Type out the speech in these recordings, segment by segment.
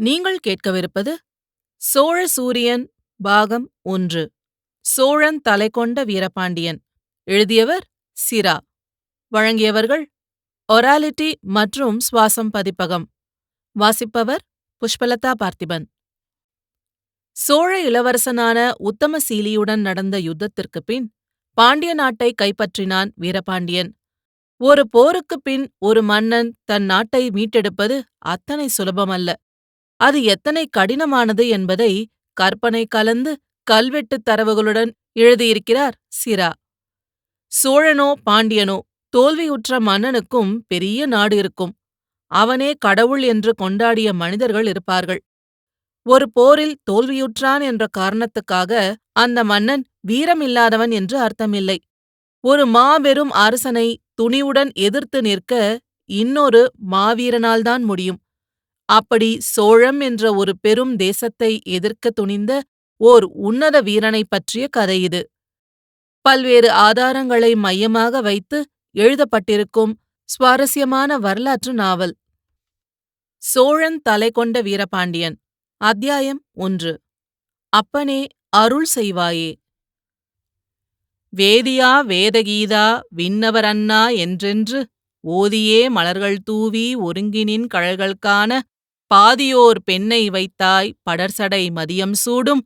நீங்கள் கேட்கவிருப்பது சோழ சூரியன் பாகம் ஒன்று. சோழன் தலை கொண்ட வீரபாண்டியன். எழுதியவர் சிரா. வழங்கியவர்கள் ஒராலிட்டி மற்றும் சுவாசம் பதிப்பகம். வாசிப்பவர் புஷ்பலதா பார்த்திபன். சோழ இளவரசனான உத்தமசீலியுடன் நடந்த யுத்தத்திற்குப் பின் பாண்டிய நாட்டை கைப்பற்றினான் வீரபாண்டியன். ஒரு போருக்குப் பின் ஒரு மன்னன் தன் நாட்டை மீட்டெடுப்பது அத்தனை சுலபமல்ல. அது எத்தனை கடினமானது என்பதை கற்பனை கலந்து கல்வெட்டுத் தரவுகளுடன் எழுதியிருக்கிறார் சிரா. சோழனோ பாண்டியனோ தோல்வியுற்ற மன்னனுக்கும் பெரிய நாடு இருக்கும். அவனே கடவுள் என்று கொண்டாடிய மனிதர்கள் இருப்பார்கள். ஒரு போரில் தோல்வியுற்றான் என்ற காரணத்துக்காக அந்த மன்னன் வீரமில்லாதவன் என்று அர்த்தமில்லை. ஒரு மாபெரும் அரசனை துணிவுடன் எதிர்த்து நிற்க இன்னொரு மாவீரனால்தான் முடியும். அப்படி சோழம் என்ற ஒரு பெரும் தேசத்தை எதிர்க்க துணிந்த ஓர் உன்னத வீரனைப் பற்றிய கதை இது. பல்வேறு ஆதாரங்களை மையமாக வைத்து எழுதப்பட்டிருக்கும் சுவாரஸ்யமான வரலாற்று நாவல். சோழன் தலை கொண்ட வீரபாண்டியன். அத்தியாயம் ஒன்று. அப்பனே அருள் செய்வாயே. வேதியா வேதகீதா விண்ணவர் அண்ணா என்றென்று ஓதியே மலர்கள் தூவி ஒருங்கினின் கழல்கள் பாதியோர் பெண்ணை வைத்தாய் படர்சடை மதியம் சூடும்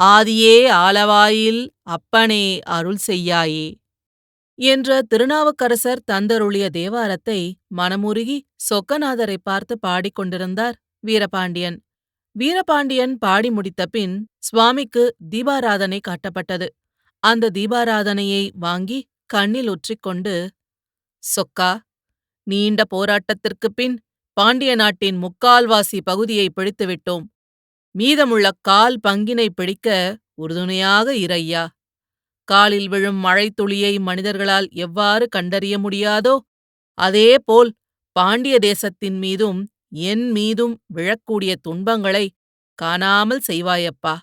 ஆதியே ஆலவாயில் அப்பனே அருள் செய்யாயே. என்ற திருநாவுக்கரசர் தந்தருளிய தேவாரத்தை மனமுருகி சொக்கநாதரை பார்த்து பாடிக்கொண்டிருந்தார் வீரபாண்டியன். வீரபாண்டியன் பாடி முடித்தபின் சுவாமிக்கு தீபாராதனை காட்டப்பட்டது. அந்த தீபாராதனையை வாங்கி கண்ணில் ஒற்றிக்கொண்டு சொக்கா நீண்ட போராட்டத்திற்குப் பின் பாண்டிய நாட்டின் முக்கால்வாசி பகுதியை பிடித்துவிட்டோம் மீதமுள்ள கால் பங்கினை பிடிக்க உறுதுணையாக இறையா. காலில் விழும் மழைத்துளியை மனிதர்களால் எவ்வாறு கண்டறிய முடியாதோ அதேபோல் பாண்டிய தேசத்தின் மீதும் என் மீதும் விழக்கூடிய துன்பங்களை காணாமல் செய்வாயப்பா.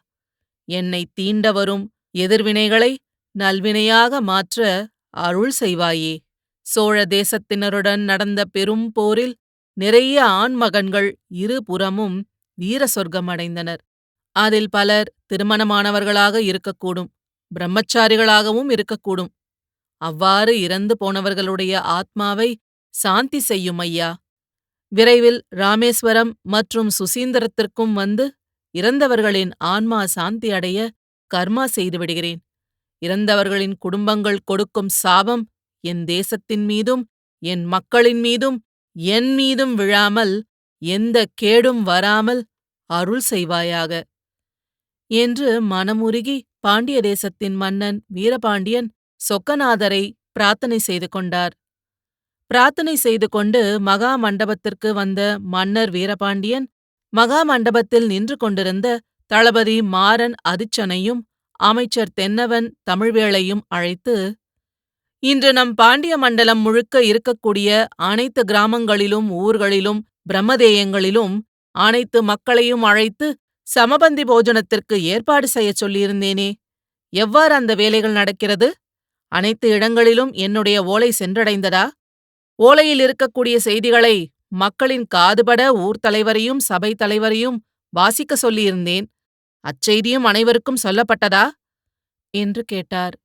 என்னை தீண்ட வரும் எதிர்வினைகளை நல்வினையாக மாற்ற அருள் செய்வாயே. சோழ தேசத்தினருடன் நடந்த பெரும் போரில் நிறைய ஆண்மகன்கள் இருபுறமும் வீர சொர்க்கம் அடைந்தனர். அதில் பலர் திருமணமானவர்களாக இருக்கக்கூடும் பிரம்மச்சாரிகளாகவும் இருக்கக்கூடும். அவ்வாறு இறந்து போனவர்களுடைய ஆத்மாவை சாந்தி செய்யும் ஐயா. விரைவில் ராமேஸ்வரம் மற்றும் சுசீந்திரத்திற்கும் வந்து இறந்தவர்களின் ஆன்மா சாந்தி அடைய கர்மா செய்து விடுகிறேன். இறந்தவர்களின் குடும்பங்கள் கொடுக்கும் சாபம் என் தேசத்தின் மீதும் என் மக்களின் மீதும் என் மீதும் விழாமல் எந்த கேடும் வராமல் அருள் செய்வாயாக. என்று மனமுருகி பாண்டிய தேசத்தின் மன்னன் வீரபாண்டியன் சொக்கநாதரை பிரார்த்தனை செய்து கொண்டார். பிரார்த்தனை செய்து கொண்டு மகா மண்டபத்திற்கு வந்த மன்னர் வீரபாண்டியன் மகா மண்டபத்தில் நின்று கொண்டிருந்த தளபதி மாறன் அதிச்சனையும் அமைச்சர் தென்னவன் தமிழ்வேளையும் அழைத்து இன்று நம் பாண்டிய மண்டலம் முழுக்க இருக்கக்கூடிய அனைத்து கிராமங்களிலும் ஊர்களிலும் பிரம்மதேயங்களிலும் அனைத்து மக்களையும் அழைத்து சமபந்தி போஜனத்திற்கு ஏற்பாடு செய்யச் சொல்லியிருந்தேனே. எவ்வாறு அந்த வேலைகள் நடக்கிறது? அனைத்து இடங்களிலும் என்னுடைய ஓலை சென்றடைந்ததா? ஓலையில் இருக்கக்கூடிய செய்திகளை மக்களின் காதுபட ஊர் தலைவரையும் சபை தலைவரையும் வாசிக்க சொல்லியிருந்தேன். அச்செய்தியும் அனைவருக்கும் சொல்லப்பட்டதா? என்று கேட்டார்.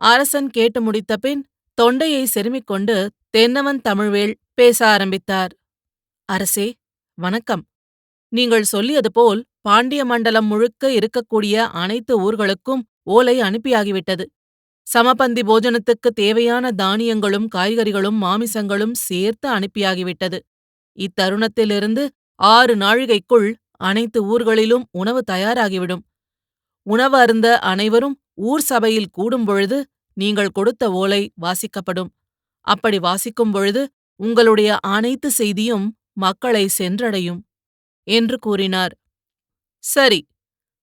அரசன் கேட்டு முடித்தபின் தொண்டையை செருமிக் கொண்டு தென்னவன் தமிழ்வேள் பேச ஆரம்பித்தார். அரசே வணக்கம். நீங்கள் சொல்லியது போல் பாண்டிய மண்டலம் முழுக்க இருக்கக்கூடிய அனைத்து ஊர்களுக்கும் ஓலை அனுப்பியாகிவிட்டது. சமபந்தி போஜனத்துக்கு தேவையான தானியங்களும் காய்கறிகளும் மாமிசங்களும் சேர்த்து அனுப்பியாகிவிட்டது. இத்தருணத்திலிருந்து ஆறு நாழிகைக்குள் அனைத்து ஊர்களிலும் உணவு தயாராகிவிடும். உணவு அருந்த அனைவரும் ஊர் சபையில் கூடும் பொழுது நீங்கள் கொடுத்த ஓலை வாசிக்கப்படும். அப்படி வாசிக்கும் பொழுது உங்களுடைய அனைத்து செய்தியும் மக்களை சென்றடையும் என்று கூறினார். சரி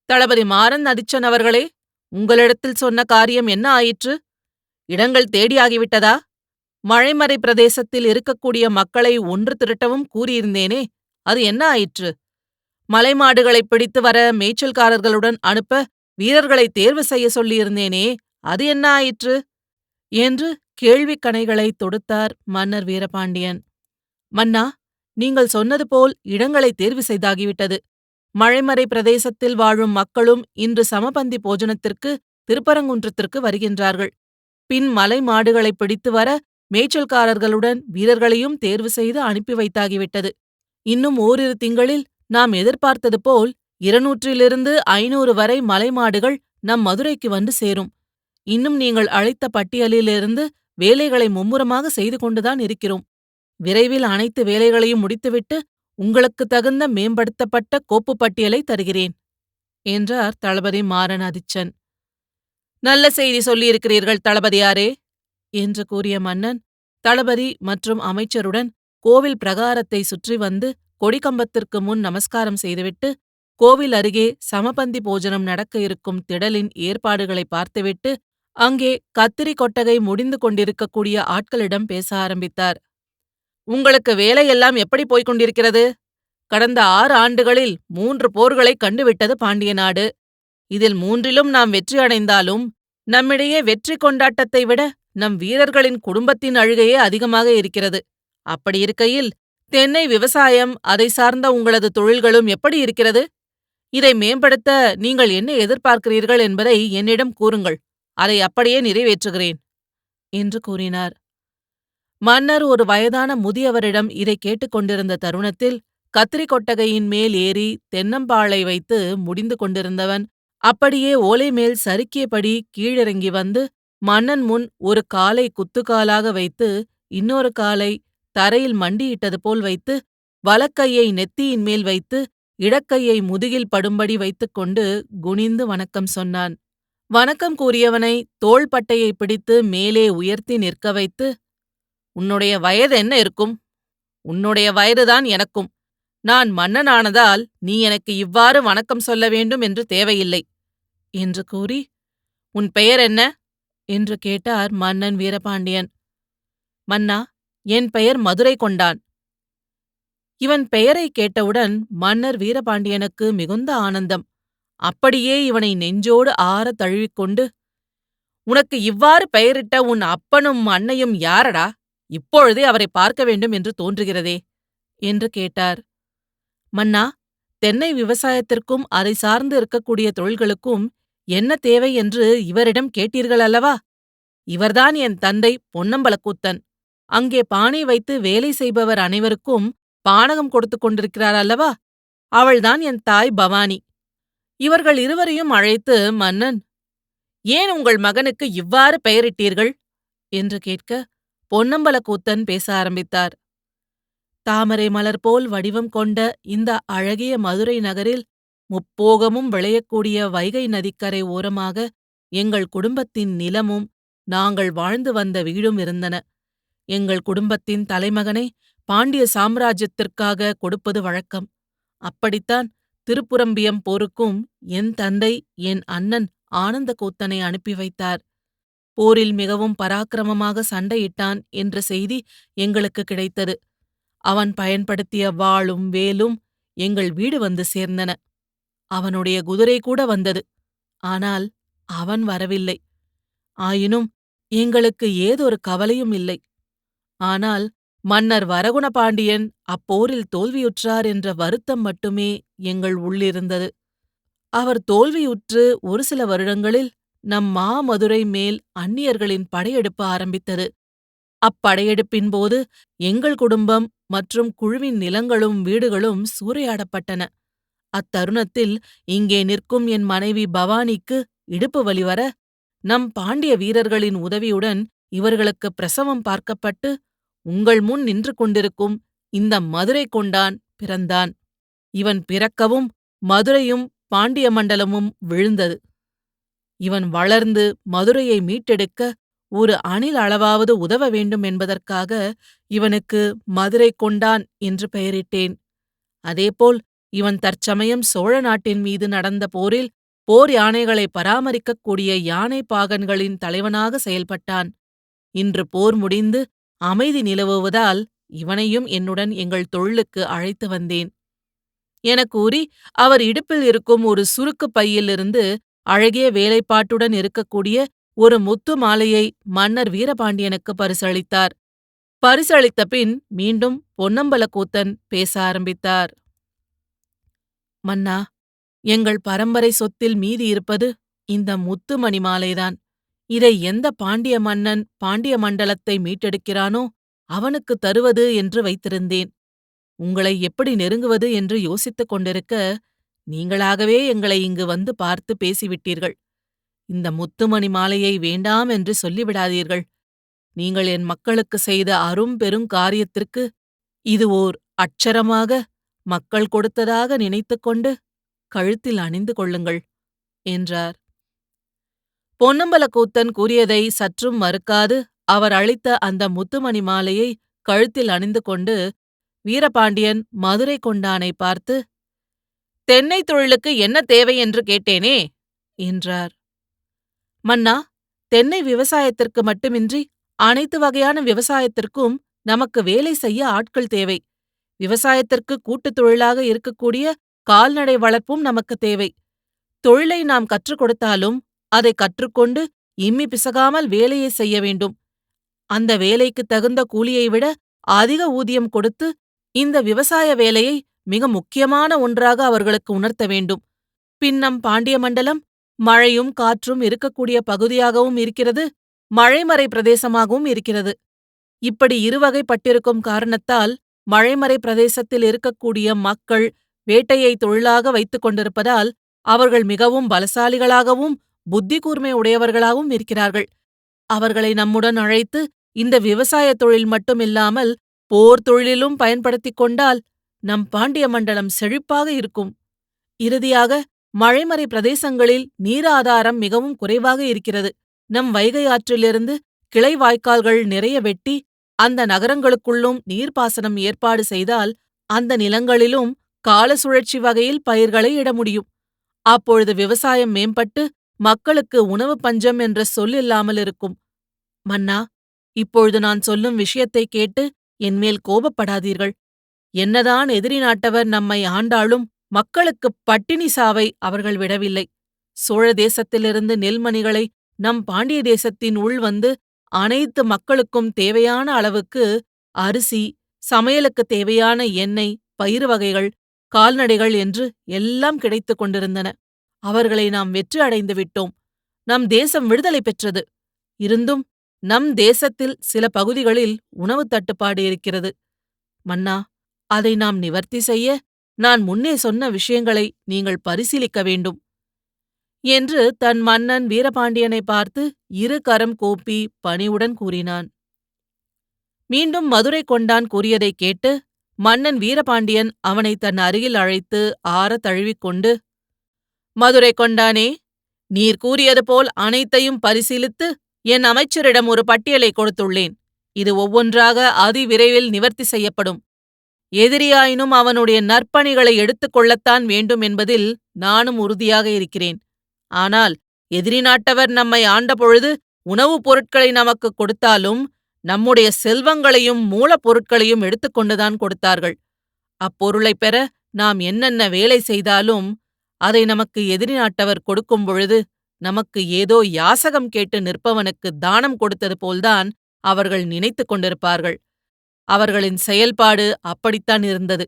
தளபதி மாறன் அதிச்சன் அவர்களே உங்களிடத்தில் சொன்ன காரியம் என்ன ஆயிற்று? இடங்கள் தேடியாகிவிட்டதா? மழைமறை பிரதேசத்தில் இருக்கக்கூடிய மக்களை ஒன்று திரட்டவும் கூறியிருந்தேனே அது என்ன ஆயிற்று? மலைமாடுகளை பிடித்து வர மேய்ச்சல்காரர்களுடன் அனுப்ப வீரர்களை தேர்வு செய்ய சொல்லியிருந்தேனே அது என்ன ஆயிற்று? என்று கேள்விக் கணைகளை தொடுத்தார் மன்னர் வீரபாண்டியன். மன்னா நீங்கள் சொன்னது போல் இடங்களை தேர்வு செய்தாகிவிட்டது. மழைமறை பிரதேசத்தில் வாழும் மக்களும் இன்று சமபந்தி போஜனத்திற்கு திருப்பரங்குன்றத்திற்கு வருகின்றார்கள். பின் மலை மாடுகளை பிடித்து வர மேய்ச்சல்காரர்களுடன் வீரர்களையும் தேர்வு செய்து அனுப்பி வைத்தாகிவிட்டது. இன்னும் ஓரிரு திங்களில் நாம் எதிர்பார்த்தது போல் இருநூற்றிலிருந்து ஐநூறு வரை மலை மாடுகள் நம் மதுரைக்கு வந்து சேரும். இன்னும் நீங்கள் அழைத்த பட்டியலிலிருந்து வேலைகளை மும்முரமாக செய்து கொண்டுதான் இருக்கிறோம். விரைவில் அனைத்து வேலைகளையும் முடித்துவிட்டு உங்களுக்கு தகுந்த மேம்படுத்தப்பட்ட கோப்பு பட்டியலை தருகிறேன் என்றார் தளபதி மாறன் அதிச்சன் நல்ல செய்தி சொல்லியிருக்கிறீர்கள் தளபதியாரே என்று கூறிய மன்னன் தளபதி மற்றும் அமைச்சருடன் கோவில் பிரகாரத்தை சுற்றி வந்து கொடிக்கம்பத்திற்கு முன் நமஸ்காரம் செய்துவிட்டு கோவில் அருகே சமபந்தி போஜனம் நடக்க இருக்கும் திடலின் ஏற்பாடுகளை பார்த்துவிட்டு அங்கே கத்திரி கொட்டகை முடிந்து கொண்டிருக்கக்கூடிய ஆட்களிடம் பேச ஆரம்பித்தார். உங்களுக்கு வேலையெல்லாம் எப்படி போய்க் கொண்டிருக்கிறது? கடந்த ஆறு ஆண்டுகளில் மூன்று போர்களை கண்டுவிட்டது பாண்டிய நாடு. இதில் மூன்றிலும் நாம் வெற்றி அடைந்தாலும் நம்மிடையே வெற்றி கொண்டாட்டத்தை விட நம் வீரர்களின் குடும்பத்தின் அழுகையே அதிகமாக இருக்கிறது. அப்படி இருக்கையில் தென்னை விவசாயம் அதை சார்ந்த உங்களது தொழில்களும் எப்படி இருக்கிறது? இதை மேம்படுத்த நீங்கள் என்ன எதிர்பார்க்கிறீர்கள் என்பதை என்னிடம் கூறுங்கள். அதை அப்படியே நிறைவேற்றுகிறேன் என்று கூறினார். மன்னர் ஒரு வயதான முதியவரிடம் இதை கேட்டுக்கொண்டிருந்த தருணத்தில் கத்திரி கொட்டகையின் மேல் ஏறி தென்னம்பாளை வைத்து முடிந்து கொண்டிருந்தவன் அப்படியே ஓலை மேல் சறுக்கியபடி கீழிறங்கி வந்து மன்னன் முன் ஒரு காலை குத்துக்காலாக வைத்து இன்னொரு காலை தரையில் மண்டியிட்டது போல் வைத்து வலக்கையை நெத்தியின் மேல் வைத்து இடக்கையை முதுகில் படும்படி வைத்துக்கொண்டு குனிந்து வணக்கம் சொன்னான். வணக்கம் கூறியவனை தோள்பட்டையை பிடித்து மேலே உயர்த்தி நிற்க வைத்து உன்னுடைய வயது என்ன இருக்கும்? உன்னுடைய வயதுதான் எனக்கும். நான் மன்னனானதால் நீ எனக்கு இவ்வாறு வணக்கம் சொல்ல வேண்டும் என்று தேவையில்லை என்று கூறி உன் பெயர் என்ன என்று கேட்டார் மன்னன் வீரபாண்டியன். மன்னா என் பெயர் மதுரை கொண்டான் இவன் பெயரை கேட்டவுடன் மன்னர் வீரபாண்டியனுக்கு மிகுந்த ஆனந்தம். அப்படியே இவனை நெஞ்சோடு ஆற தழுவிக்கொண்டு உனக்கு இவ்வாறு பெயரிட்ட உன் அப்பனும் அன்னையும் யாரடா? இப்பொழுதே அவரை பார்க்க வேண்டும் என்று தோன்றுகிறதே என்று கேட்டார். மன்னா தென்னை விவசாயத்திற்கும் அதை சார்ந்து இருக்கக்கூடிய தொழில்களுக்கும் என்ன தேவை என்று இவரிடம் கேட்டீர்கள் அல்லவா இவர்தான் என் தந்தை பொன்னம்பலக்கூத்தன். அங்கே பானை வைத்து வேலை செய்பவர் அனைவருக்கும் பானகம் கொடுத்து கொண்டிருக்கிறார் அல்லவா அவள்தான் என் தாய் பவானி. இவர்கள் இருவரையும் அழைத்து மன்னன் ஏன் உங்கள் மகனுக்கு இவ்வாறு பெயரிட்டீர்கள்? என்று கேட்க பொன்னம்பலக்கூத்தன் பேச ஆரம்பித்தார். தாமரை மலர் போல் வடிவம் கொண்ட இந்த அழகிய மதுரை நகரில் முப்போகமும் விளையக்கூடிய வைகை நதிக்கரை ஓரமாக எங்கள் குடும்பத்தின் நிலமும் நாங்கள் வாழ்ந்து வந்த வீடும் இருந்தன. எங்கள் குடும்பத்தின் தலைமகனை பாண்டிய சாம்ராஜ்யத்திற்காக கொடுப்பது வழக்கம். அப்படித்தான் திருப்புரம்பியம் போருக்கும் என் தந்தை என் அண்ணன் ஆனந்த கூத்தனை அனுப்பி வைத்தார். போரில் மிகவும் பராக்கிரமமாக சண்டையிட்டான் என்ற செய்தி எங்களுக்கு கிடைத்தது. அவன் பயன்படுத்திய வாளும் வேலும் எங்கள் வீடு வந்து சேர்ந்தன. அவனுடைய குதிரை கூட வந்தது. ஆனால் அவன் வரவில்லை. ஆயினும் எங்களுக்கு ஏதொரு கவலையும் இல்லை. ஆனால் மன்னர் வரகுணபாண்டியன் அப்போரில் தோல்வியுற்றார் என்ற வருத்தம் மட்டுமே எங்கள் உள்ளிருந்தது. அவர் தோல்வியுற்று ஒரு சில வருடங்களில் நம் மாமதுரை மேல் அந்நியர்களின் படையெடுப்பு ஆரம்பித்தது. அப்படையெடுப்பின் போது எங்கள் குடும்பம் மற்றும் குழுவின் நிலங்களும் வீடுகளும் சூறையாடப்பட்டன. அத்தருணத்தில் இங்கே நிற்கும் என் மனைவி பவானிக்கு இடுப்பு வலி வர நம் பாண்டிய வீரர்களின் உதவியுடன் இவர்களுக்கு பிரசவம் பார்க்கப்பட்டு உங்கள் முன் நின்று கொண்டிருக்கும் இந்த மதுரை கொண்டான் பிறந்தான். இவன் பிறக்கவும் மதுரையும் பாண்டிய மண்டலமும் விழுந்தது. இவன் வளர்ந்து மதுரையை மீட்டெடுக்க ஒரு அணில் அளவாவது உதவ வேண்டும் என்பதற்காக இவனுக்கு மதுரை கொண்டான் என்று பெயரிட்டேன். அதேபோல் இவன் தற்சமயம் சோழ நாட்டின் மீது நடந்த போரில் போர் யானைகளை பராமரிக்கக்கூடிய யானை பாகன்களின் தலைவனாக செயல்பட்டான். இன்று போர் முடிந்து அமைதி நிலவுவதால் இவனையும் என்னுடன் எங்கள் தொழிலுக்கு அழைத்து வந்தேன். என கூறி அவர் இடுப்பில் இருக்கும் ஒரு சுருக்கு பையிலிருந்து அழகிய வேலைப்பாட்டுடன் இருக்கக்கூடிய ஒரு முத்து மாலையை மன்னர் வீரபாண்டியனுக்கு பரிசளித்தார். பரிசளித்த பின் மீண்டும் பொன்னம்பலக்கூத்தன் பேச ஆரம்பித்தார். மன்னா எங்கள் பரம்பரை சொத்தில் மீதி இருப்பது இந்த முத்துமணி மாலைதான். இதை எந்த பாண்டிய மன்னன் பாண்டிய மண்டலத்தை மீட்டெடுக்கிறானோ அவனுக்கு தருவது என்று வைத்திருந்தேன். உங்களை எப்படி நெருங்குவது என்று யோசித்துக் கொண்டிருக்க நீங்களாகவே எங்களை இங்கு வந்து பார்த்து பேசிவிட்டீர்கள். இந்த முத்துமணி மாலையை வேண்டாம் என்று சொல்லிவிடாதீர்கள். நீங்கள் என் மக்களுக்கு செய்த அரும் பெரும் காரியத்திற்கு இது ஓர் அட்சரமாக மக்கள் கொடுத்ததாக நினைத்துக்கொண்டு கழுத்தில் அணிந்து கொள்ளுங்கள் என்றார். பொன்னம்பலக்கூத்தன் கூறியதை சற்றும் மறுக்காது அவர் அளித்த அந்த முத்துமணி மாலையை கழுத்தில் அணிந்து கொண்டு வீரபாண்டியன் மதுரை கொண்டானை பார்த்து தென்னை தொழிலுக்கு என்ன தேவை என்று கேட்டேனே என்றார். மன்னா தென்னை விவசாயத்திற்கு மட்டுமின்றி அனைத்து வகையான விவசாயத்திற்கும் நமக்கு வேலை செய்ய ஆட்கள் தேவை. விவசாயத்திற்கு கூட்டுத் தொழிலாக இருக்கக்கூடிய கால்நடை வளர்ப்பும் நமக்கு தேவை. தொழிலை நாம் கற்றுக் கொடுத்தாலும் அதை கற்றுக்கொண்டு இம்மி பிசகாமல் வேலையை செய்ய வேண்டும். அந்த வேலைக்கு தகுந்த கூலியை விட அதிக ஊதியம் கொடுத்து இந்த விவசாய வேலையை மிக முக்கியமான ஒன்றாக அவர்களுக்கு உணர்த்த வேண்டும். பின்னம் பாண்டிய மண்டலம் மழையும் காற்றும் இருக்கக்கூடிய பகுதியாகவும் இருக்கிறது மழைமறை பிரதேசமாகவும் இருக்கிறது. இப்படி இருவகைப்பட்டிருக்கும் காரணத்தால் மழைமறை பிரதேசத்தில் இருக்கக்கூடிய மக்கள் வேட்டையை தொழிலாக வைத்துக் கொண்டிருப்பதால் அவர்கள் மிகவும் பலசாலிகளாகவும் புத்தி கூர்மை உடையவர்களாகவும் இருக்கிறார்கள். அவர்களை நம்முடன் அழைத்து இந்த விவசாய தொழில் மட்டுமில்லாமல் போர் தொழிலிலும் பயன்படுத்திக் கொண்டால் நம் பாண்டிய மண்டலம் செழிப்பாக இருக்கும். இறுதியாக மழைமறை பிரதேசங்களில் நீராதாரம் மிகவும் குறைவாக இருக்கிறது. நம் வைகை ஆற்றிலிருந்து கிளை வாய்க்கால்கள் நிறைய வெட்டி அந்த நகரங்களுக்குள்ளும் நீர்ப்பாசனம் ஏற்பாடு செய்தால் அந்த நிலங்களிலும் கால சுழற்சி வகையில் பயிர்களை இட முடியும். அப்பொழுது விவசாயம் மேம்பட்டு மக்களுக்கு உணவு பஞ்சம் என்ற சொல் இல்லாமல் இருக்கும். மன்னா இப்பொழுது நான் சொல்லும் விஷயத்தை கேட்டு என்மேல் கோபப்படாதீர்கள். என்னதான் எதிரி நாட்டவர் நம்மை ஆண்டாலும் மக்களுக்குப் பட்டினி சாவை அவர்கள் விடவில்லை. சோழ தேசத்திலிருந்து நெல்மணிகளை நம் பாண்டிய தேசத்தின் உள் வந்து அனைத்து மக்களுக்கும் தேவையான அளவுக்கு அரிசி சமையலுக்கு தேவையான எண்ணெய் பயிறு வகைகள் கால்நடைகள் என்று எல்லாம் கிடைத்துக் கொண்டிருந்தன. அவர்களை நாம் வெற்றி அடைந்து விட்டோம். நம் தேசம் விடுதலை பெற்றது. இருந்தும் நம் தேசத்தில் சில பகுதிகளில் உணவு தட்டுப்பாடு இருக்கிறது. மன்னா அதை நாம் நிவர்த்தி செய்ய நான் முன்னே சொன்ன விஷயங்களை நீங்கள் பரிசீலிக்க வேண்டும். என்று தன் மன்னன் வீரபாண்டியனை பார்த்து இரு கரம் கோப்பி பணிவுடன் கூறினான். மீண்டும் மதுரை கொண்டான் கூறியதைக் கேட்டு மன்னன் வீரபாண்டியன் அவனை தன் அருகில் அழைத்து ஆற தழுவிக்கொண்டு மதுரை கொண்டானே நீர் கூறியது போல் அனைத்தையும் பரிசீலித்து என் அமைச்சரிடம் ஒரு பட்டியலை கொடுத்துள்ளேன். இது ஒவ்வொன்றாக அதிவிரைவில் நிவர்த்தி செய்யப்படும். எதிரியாயினும் அவனுடைய நற்பணிகளை எடுத்துக் கொள்ளத்தான் வேண்டும் என்பதில் நானும் உறுதியாக இருக்கிறேன். ஆனால் எதிரி நாட்டவர் நம்மை ஆண்டபொழுது உணவுப் பொருட்களை நமக்கு கொடுத்தாலும் நம்முடைய செல்வங்களையும் மூலப்பொருட்களையும் எடுத்துக்கொண்டுதான் கொடுத்தார்கள். அப்பொருளைப் பெற நாம் என்னென்ன வேலை செய்தாலும் அதை நமக்கு எதிரி நாட்டவர் கொடுக்கும் பொழுது நமக்கு ஏதோ யாசகம் கேட்டு நிற்பவனுக்கு தானம் கொடுத்தது போல்தான் அவர்கள் நினைத்துக் கொண்டிருப்பார்கள். அவர்களின் செயல்பாடு அப்படித்தான் இருந்தது.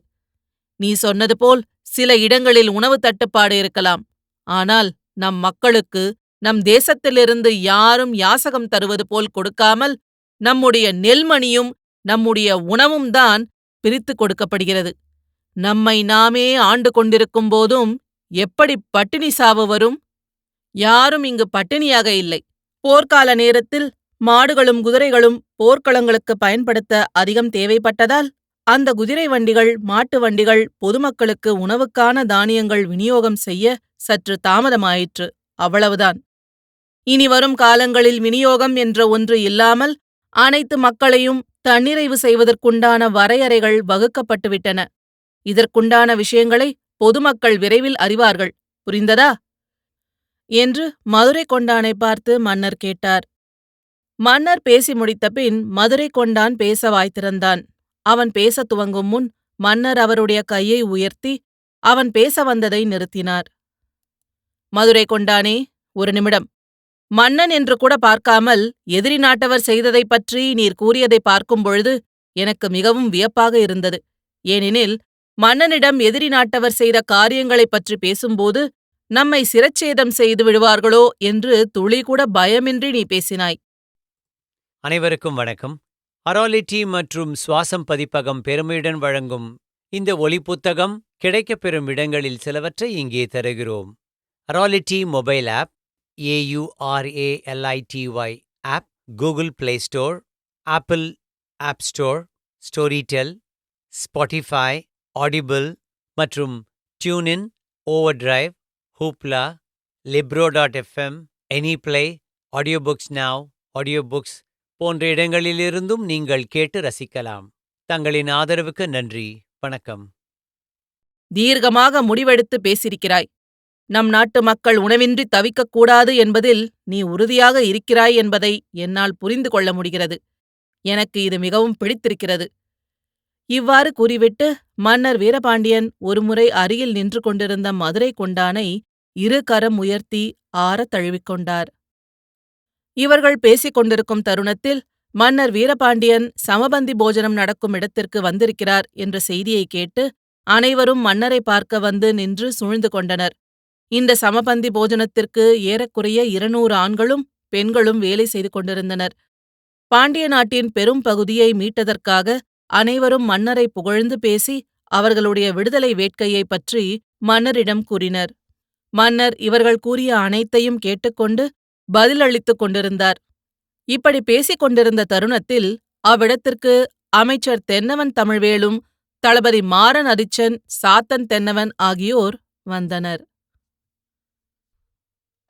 நீ சொன்னது போல் சில இடங்களில் உணவு தட்டுப்பாடு இருக்கலாம். ஆனால் நம் மக்களுக்கு நம் தேசத்திலிருந்து யாரும் யாசகம் தருவது போல் கொடுக்காமல் நம்முடைய நெல்மணியும் நம்முடைய உணவும் தான் பிரித்து கொடுக்கப்படுகிறது. நம்மை நாமே ஆண்டு கொண்டிருக்கும் போதும் எப்படி பட்டினி சாவு வரும்? யாரும் இங்கு பட்டினியாக இல்லை. போர்க்கால நேரத்தில் மாடுகளும் குதிரைகளும் போர்க்களங்களுக்கு பயன்படுத்த அதிகம் தேவைப்பட்டதால் அந்த குதிரை வண்டிகள் மாட்டு வண்டிகள் பொதுமக்களுக்கு உணவுக்கான தானியங்கள் விநியோகம் செய்ய சற்று தாமதமாயிற்று. அவ்வளவுதான். இனி வரும் காலங்களில் விநியோகம் என்ற ஒன்று இல்லாமல் அனைத்து மக்களையும் தன்னிறைவு செய்வதற்குண்டான வரையறைகள் வகுக்கப்பட்டுவிட்டன. இதற்குண்டான விஷயங்களை பொதுமக்கள் விரைவில் அறிவார்கள். புரிந்ததா? என்று மதுரை கொண்டானை பார்த்து மன்னர் கேட்டார். மன்னர் பேசி முடித்தபின் மதுரை கொண்டான் பேச வாய்த்திருந்தான். அவன் பேசத் துவங்கும் முன் மன்னர் அவருடைய கையை உயர்த்தி அவன் பேச வந்ததை நிறுத்தினார். மதுரை கொண்டானே ஒரு நிமிடம். மன்னன் என்று கூட பார்க்காமல் எதிரி நாட்டவர் செய்ததைப் பற்றி நீர் கூறியதைப் பார்க்கும் பொழுது எனக்கு மிகவும் வியப்பாக இருந்தது. ஏனெனில் மன்னனிடம் எதிரி நாட்டவர் செய்த காரியங்களைப் பற்றி பேசும்போது நம்மை சிரச்சேதம் செய்து விடுவார்களோ என்று துளிகூட பயமின்றி நீ பேசினாய். அனைவருக்கும் வணக்கம். அராலிட்டி மற்றும் சுவாசம் பதிப்பகம் பெருமையுடன் வழங்கும் இந்த ஒலி புத்தகம் கிடைக்கப்பெறும் இடங்களில் சிலவற்றை இங்கே தருகிறோம். அராலிட்டி mobile app AURALITY app Google play store apple app store Storytel Spotify audible மற்றும் டியூனின் over drive ஹூப்லா லிப்ரோ dot FM any play audio books நாவ் ஆடியோ புக்ஸ் போன்ற இடங்களிலிருந்தும் நீங்கள் கேட்டு ரசிக்கலாம். தங்களின் ஆதரவுக்கு நன்றி வணக்கம். தீர்க்கமாக முடிவெடுத்து பேசியிருக்கிறாய். நம் நாட்டு மக்கள் உணவின்றி தவிக்கக் கூடாது என்பதில் நீ உறுதியாக இருக்கிறாய் என்பதை என்னால் புரிந்து கொள்ள முடிகிறது. எனக்கு இது மிகவும் பிடித்திருக்கிறது. இவ்வாறு கூறிவிட்டு மன்னர் வீரபாண்டியன் ஒருமுறை அருகில் நின்று கொண்டிருந்த மதுரை கொண்டானை இரு கரம் உயர்த்தி ஆறத் தழுவிக்கொண்டார். இவர்கள் பேசிக் கொண்டிருக்கும் தருணத்தில் மன்னர் வீரபாண்டியன் சமபந்தி போஜனம் நடக்கும் இடத்திற்கு வந்திருக்கிறார் என்ற செய்தியை கேட்டு அனைவரும் மன்னரை பார்க்க வந்து நின்று சூழ்ந்து கொண்டனர். இந்த சமபந்தி போஜனத்திற்கு ஏறக்குறைய இருநூறு ஆண்களும் பெண்களும் வேலை செய்து கொண்டிருந்தனர். பாண்டிய நாட்டின் பெரும் பகுதியை மீட்டதற்காக அனைவரும் மன்னரை புகழ்ந்து பேசி அவர்களுடைய விடுதலை வேட்கையைப் பற்றி மன்னரிடம் கூறினர். மன்னர் இவர்கள் கூறிய அனைத்தையும் கேட்டுக்கொண்டு பதிலளித்துக் கொண்டிருந்தார். இப்படி பேசிக் கொண்டிருந்த தருணத்தில் அவ்விடத்திற்கு அமைச்சர் தென்னவன் தமிழ்வேலும் தளபதி மாறன் அரிச்சன் சாத்தன் தென்னவன் ஆகியோர் வந்தனர்.